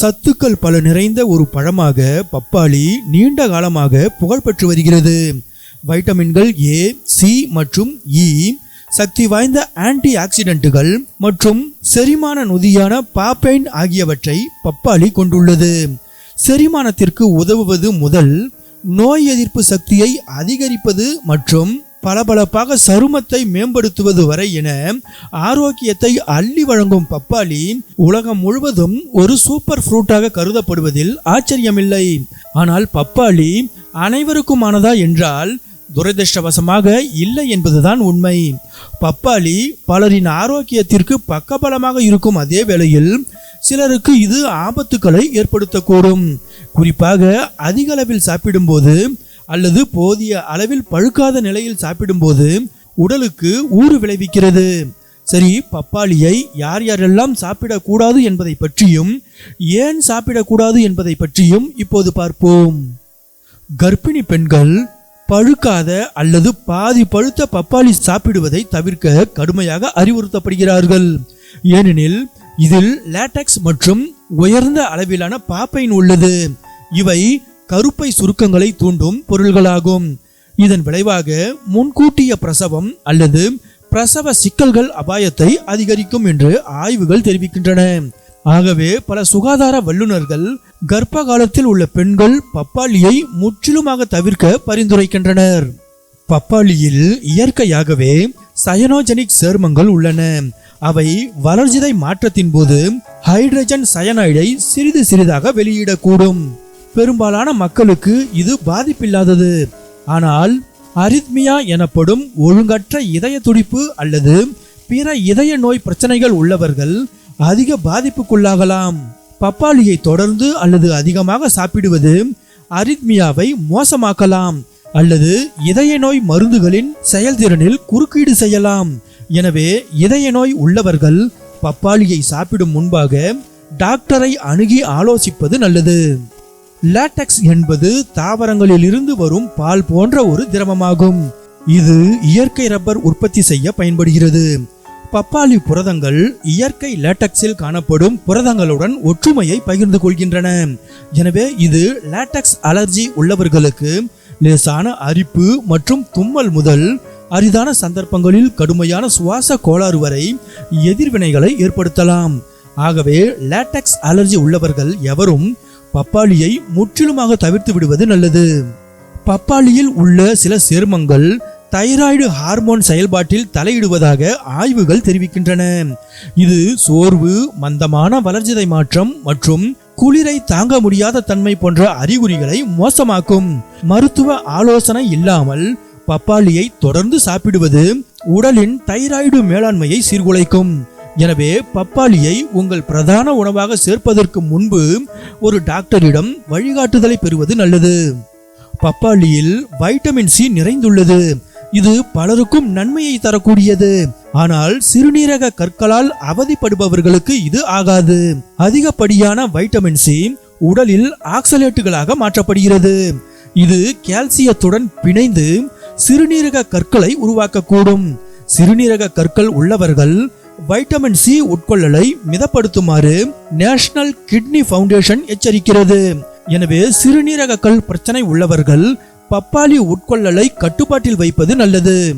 சத்துக்கள் பல நிறைந்த ஒரு பழமாக பப்பாளி நீண்ட காலமாக புகழ்பெற்று வருகிறது. வைட்டமின்கள் ஏ சி மற்றும் இ சக்தி வாய்ந்த ஆன்டி ஆக்சிடென்ட்டுகள் மற்றும் செரிமான நொதியான பாப்பைன் ஆகியவற்றை பப்பாளி கொண்டுள்ளது. செரிமானத்திற்கு உதவுவது முதல் நோய் எதிர்ப்பு சக்தியை அதிகரிப்பது மற்றும் பளபளப்பாக சருமத்தை மேம்படுத்துவது வரை என ஆரோக்கியத்தை அள்ளி வழங்கும் பப்பாளி உலகம் முழுவதும் ஒரு சூப்பர் ஃப்ரூட்டாக கருதப்படுவதில் ஆச்சரியமில்லை. ஆனால் பப்பாளி அனைவருக்குமானதா என்றால் துரதிருஷ்டவசமாக இல்லை என்பதுதான் உண்மை. பப்பாளி பலரின் ஆரோக்கியத்திற்கு பக்கபலமாக இருக்கும் அதே வேளையில் சிலருக்கு இது ஆபத்துக்களை ஏற்படுத்தக்கூடும். குறிப்பாக அதிக அளவில் சாப்பிடும்போது அல்லது போதிய அளவில் பழுக்காத நிலையில் சாப்பிடும்போது உடலுக்கு ஊறு விளைவிக்கிறது. சரி பப்பாளியை யார் யாரெல்லாம் சாப்பிடக்கூடாது என்பதை பற்றியும் ஏன் சாப்பிடக்கூடாது என்பதை பற்றியும் இப்போது பார்ப்போம். கர்ப்பிணி பெண்கள் பழுக்காத அல்லது பாதி பழுத்த பப்பாளி சாப்பிடுவதை தவிர்க்க கடுமையாக அறிவுறுத்தப்படுகிறார்கள். ஏனெனில் இதில் லேட்டக்ஸ் மற்றும் உயர்ந்த அளவிலான பாப்பைன் உள்ளது. இவை கருப்பை சுருக்கங்களை தூண்டும் பொருள்களாகும். இதன் விளைவாக முன்கூட்டிய பிரசவம் அல்லது பிரசவ சிக்கல்கள் அபாயத்தை அதிகரிக்கும் என்று ஆய்வுகள் தெரிவிக்கின்றன. ஆகவே பல சுகாதார வல்லுநர்கள் கர்ப்ப காலத்தில் உள்ள பெண்கள் பப்பாளியை முற்றிலுமாக தவிர்க்க பரிந்துரைக்கின்றனர். பப்பாளியில் இயற்கையாகவே சயனோஜெனிக் சேர்மங்கள் உள்ளன. அவை வளர்சிதை மாற்றத்தின் போது ஹைட்ரஜன் சயனைடை சிறிது சிறிதாக வெளியிடக்கூடும். பெரும்பாலான மக்களுக்கு இது பாதிப்பில்லாதது. ஆனால் அரித்மியா எனப்படும் ஒழுங்கற்ற இதய துடிப்பு அல்லது பிற இதய நோய் பிரச்சனைகள் உள்ளவர்கள் அதிக பாதிப்புக்குள்ளாகலாம். பப்பாளியை தொடர்ந்து அல்லது அதிகமாக சாப்பிடுவது அரித்மியாவை மோசமாக்கலாம் அல்லது இதய நோய் மருந்துகளின் செயல்திறனில் குறுக்கீடு செய்யலாம். எனவே இதய நோய் உள்ளவர்கள் பப்பாளியை சாப்பிடும் முன்பாக டாக்டரை அணுகி ஆலோசிப்பது நல்லது. லேட்டக்ஸ் என்பது தாவரங்களில் இருந்து வரும் பால் போன்ற ஒரு திரவமாகும். இது இயற்கை ரப்பர் உற்பத்தி செய்ய பயன்படுகிறது. பப்பாளி புரதங்கள் இயற்கை லேட்டக்ஸில் காணப்படும் புரதங்களுடன் ஒற்றுமையை பகிர்ந்து கொள்கின்றன. எனவே இது லேட்டக்ஸ் அலர்ஜி உள்ளவர்களுக்கு லேசான அரிப்பு மற்றும் தும்மல் முதல் அரிதான சந்தர்ப்பங்களில் கடுமையான சுவாச கோளாறு வரை எதிர்வினைகளை ஏற்படுத்தலாம். ஆகவே லேட்டக்ஸ் அலர்ஜி உள்ளவர்கள் எவரும் பப்பாளியை முற்றிலுமாக தவிர்த்து விடுவது நல்லது. பப்பாளியில் உள்ள சில சேர்மங்கள் தைராய்டு ஹார்மோன் செயல்பாட்டில் தலையிடுவதாக ஆய்வுகள் தெரிவிக்கின்றன. இது சோர்வு மந்தமான வளர்ச்சிதை மாற்றம் மற்றும் குளிரை தாங்க முடியாத தன்மை போன்ற அறிகுறிகளை மோசமாக்கும். மருத்துவ ஆலோசனை இல்லாமல் பப்பாளியை தொடர்ந்து சாப்பிடுவது உடலின் தைராய்டு மேலாண்மையை சீர்குலைக்கும். எனவே பப்பாளியை உங்கள் பிரதான உணவாக சேர்ப்பதற்கு முன்பு ஒரு டாக்டரிடம் வழிகாட்டுதலை பெறுவது நல்லது. பப்பாளியில் வைட்டமின் சி நிறைந்துள்ளது. இது பலருக்கும் நன்மையை தரக்கூடியது. ஆனால் சிறுநீரக கற்களால் அவதிப்படுபவர்களுக்கு இது ஆகாது. அதிகப்படியான வைட்டமின் சி உடலில் ஆக்சலேட்டுகளாக மாற்றப்படுகிறது. இது கால்சியத்துடன் பிணைந்து சிறுநீரக கற்களை உருவாக்கக்கூடும். சிறுநீரக கற்கள் உள்ளவர்கள் வைட்டமின் சி உட்கொள்ளலை மிதப்படுத்துமாறு நேஷனல் கிட்னி ஃபவுண்டேஷன் எச்சரிக்கிறது. எனவே சிறுநீரக கல் பிரச்சனை உள்ளவர்கள் பப்பாளி உட்கொள்ளலை கட்டுப்பாட்டில் வைப்பது நல்லது.